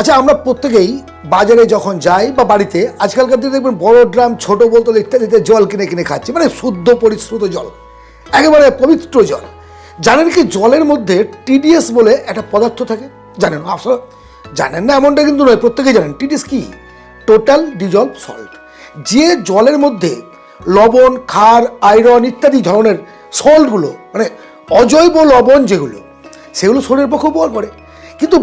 আচ্ছা আমরা প্রত্যেকেই বাজারে যখন যাই বা বাড়িতে, আজকালকার দিনে দেখবেন বড় ড্রাম, ছোট বোতল ইত্যাদিতে জল কিনে কিনে খাচ্ছি মানে শুদ্ধ পরিশ্রুত জল, একেবারে পবিত্র জল। জানেন কি জলের মধ্যে টিডিএস বলে একটা পদার্থ থাকে? জানেন? আসলে জানেন না এমনটা কিন্তু নয়, প্রত্যেকেই জানেন। টিডিএস কি? টোটাল ডিজলভ সল্ট যে জলের মধ্যে লবণ, ক্ষার, আয়রন ইত্যাদি ধরনের সল্টগুলো মানে অজৈব লবণ যেগুলো, সেগুলো শরীরের পক্ষে উপকার করে। কিন্তু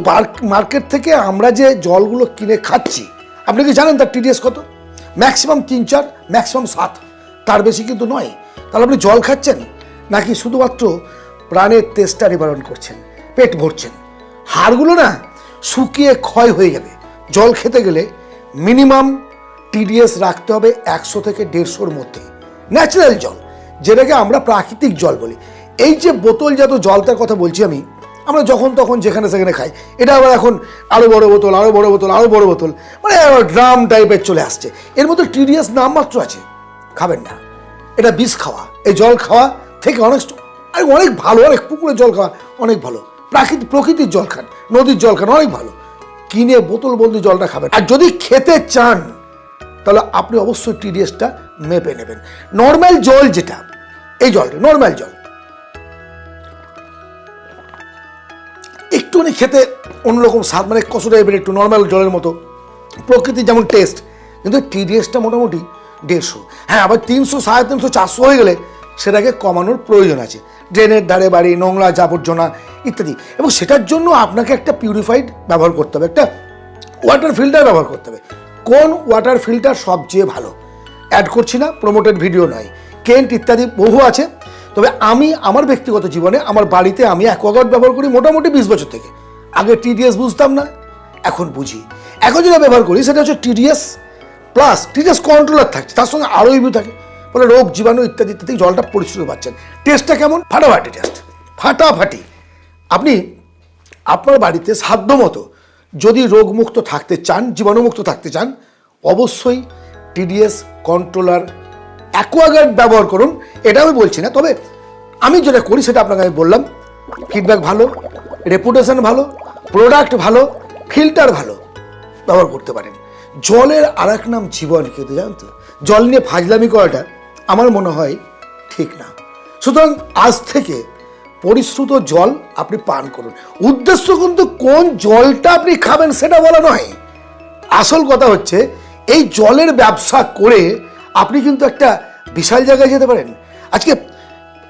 মার্কেট থেকে আমরা যে জলগুলো কিনে খাচ্ছি, আপনি কি জানেন তার টিডিএস কত? ম্যাক্সিমাম তিন চার ম্যাক্সিমাম সাত। তার বেশি কিন্তু নয়। তাহলে আপনি জল খাচ্ছেন, নাকি শুধুমাত্র প্রাণের তেষ্টা নিবারণ করছেন, পেট ভরছেন? হাড়গুলো না শুকিয়ে ক্ষয় হয়ে যাবে। জল খেতে গেলে মিনিমাম টিডিএস রাখতে হবে একশো থেকে দেড়শোর মধ্যে। ন্যাচারাল জল, যেটাকে আমরা প্রাকৃতিক জল বলি। এই যে বোতলজাত জলটার কথা বলছি আমি আমরা যখন তখন যেখানে সেখানে খাই। এটা আবার এখন আরও বড় বোতল আরও বড় বোতল আরও বড় বোতল। মানে ড্রাম টাইপের চলে আসছে। এর মধ্যে টিডিএস নামমাত্র আছে। খাবেন না। এটা বিষ খাওয়া। এই জল খাওয়া থেকে অনেক আর অনেক ভালো, অনেক পুকুরের জল খাওয়া অনেক ভালো। প্রাকৃতিক প্রকৃতির জল খান, নদীর জল খান, অনেক ভালো। কিনে বোতল বন্দি জলটা খাবেন। আর যদি খেতে চান, তাহলে আপনি অবশ্যই টিডিএসটা মেপে নেবেন। নর্মাল জল যেটা, এই জলটা নর্মাল জল। একটুখানি খেতে অন্যরকম স্বাদ মানে কষো টাইপের একটু নর্মাল জলের মতো। প্রকৃতির যেমন টেস্ট কিন্তু টিডিএসটা মোটামুটি দেড়শো। হ্যাঁ আবার তিনশো, সাড়ে তিনশো, চারশো হয়ে গেলে সেটাকে কমানোর প্রয়োজন আছে। ড্রেনের ধারে বাড়ি, নোংরা আবর্জনা ইত্যাদি। এবং সেটার জন্য আপনাকে একটা পিউরিফাইড ব্যবহার করতে হবে, একটা ওয়াটার ফিল্টার ব্যবহার করতে হবে। কোন ওয়াটার ফিল্টার সবচেয়ে ভালো? অ্যাড করছি না প্রমোটেড ভিডিও নয়। কেন্ট ইত্যাদি বহু আছে। তবে আমি আমার ব্যক্তিগত জীবনে আমার বাড়িতে আমি অ্যাকোয়াগার্ড ব্যবহার করি মোটামুটি বিশ বছর থেকে। আগে টিডিএস বুঝতাম না, এখন বুঝি। এখন যেটা ব্যবহার করি সেটা হচ্ছে টিডিএস প্লাস টিডিএস কন্ট্রোলার থাকছে, তার সঙ্গে আরও ইভিউ থাকে। ফলে রোগ, জীবাণু ইত্যাদি ইত্যাদি জলটা পরিশ্রুত পাচ্ছেন। টেস্টটা কেমন? ফাটাফাটি টেস্ট ফাটাফাটি। আপনি আপনার বাড়িতে সাধ্যমতো যদি রোগমুক্ত থাকতে চান, জীবাণুমুক্ত থাকতে চান, অবশ্যই টিডিএস কন্ট্রোলার অ্যাকোয়াগার্ড ব্যবহার করুন, এটা আমি বলছি না। তবে আমি যেটা করি, সেটা আপনাকে আমি বললাম ফিডব্যাক ভালো রেপুটেশন ভালো প্রোডাক্ট ভালো ফিল্টার ভালো ব্যবহার করতে পারেন। জলের আর এক নাম জীবন কিন্তু জানেন তো? জল নিয়ে ফাজলামি করাটা আমার মনে হয় ঠিক না। সুতরাং আজ থেকে পরিশ্রুত জল আপনি পান করুন। উদ্দেশ্য কিন্তু কোন জলটা আপনি খাবেন সেটা বলা নয়। আসল কথা হচ্ছে, এই জলের ব্যবসা করে আপনি কিন্তু একটা বিশাল জায়গায় যেতে পারেন। আজকে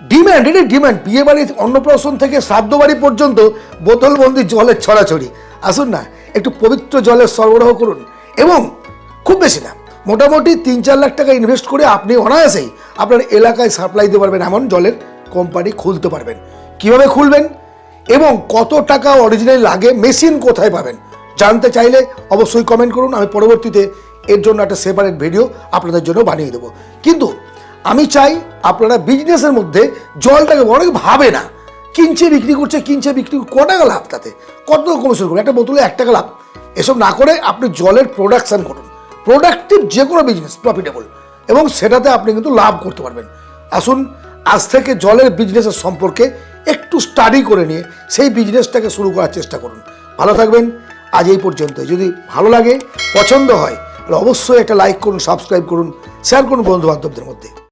ডিম্যান্ড এটা ডিম্যান্ড বিয়ে বাড়ি অন্নপ্রাশন থেকে শ্রাদ্ধ বাড়ি পর্যন্ত বোতলবন্দি জলের ছড়াছড়ি। আসুন না, একটু পবিত্র জলের সরবরাহ করুন। এবং খুব বেশি না, মোটামুটি তিন চার লাখ টাকা ইনভেস্ট করে আপনি অনায়াসেই আপনার এলাকায় সাপ্লাই দিতে পারবেন, এমন জলের কোম্পানি খুলতে পারবেন। কীভাবে খুলবেন? এবং কত টাকা অরিজিনাল লাগে মেশিন কোথায় পাবেন? জানতে চাইলে অবশ্যই কমেন্ট করুন, আমি পরবর্তীতে এর জন্য একটা সেপারেট ভিডিও আপনাদের জন্য বানিয়ে দেবো। কিন্তু আমি চাই আপনারা বিজনেসের মধ্যে জলটাকে অনেক ভাবে না। কিনছে, বিক্রি করছে, কিনছে, বিক্রি ক টাকা লাভ তাতে? কত কমিশন করুন একটা বোতলে এক টাকা লাভ। এসব না করে আপনি জলের প্রোডাকশন করুন। প্রোডাক্টিভ যে কোনো বিজনেস প্রফিটেবল এবং সেটাতে আপনি কিন্তু লাভ করতে পারবেন। আসুন, আজ থেকে জলের বিজনেসের সম্পর্কে একটু স্টাডি করে নিয়ে সেই বিজনেসটাকে শুরু করার চেষ্টা করুন। ভালো থাকবেন। আজ এই পর্যন্ত যদি ভালো লাগে, পছন্দ হয় অবশ্যই একটা লাইক করুন সাবস্ক্রাইব করুন শেয়ার করুন বন্ধুবান্ধবদের মধ্যে।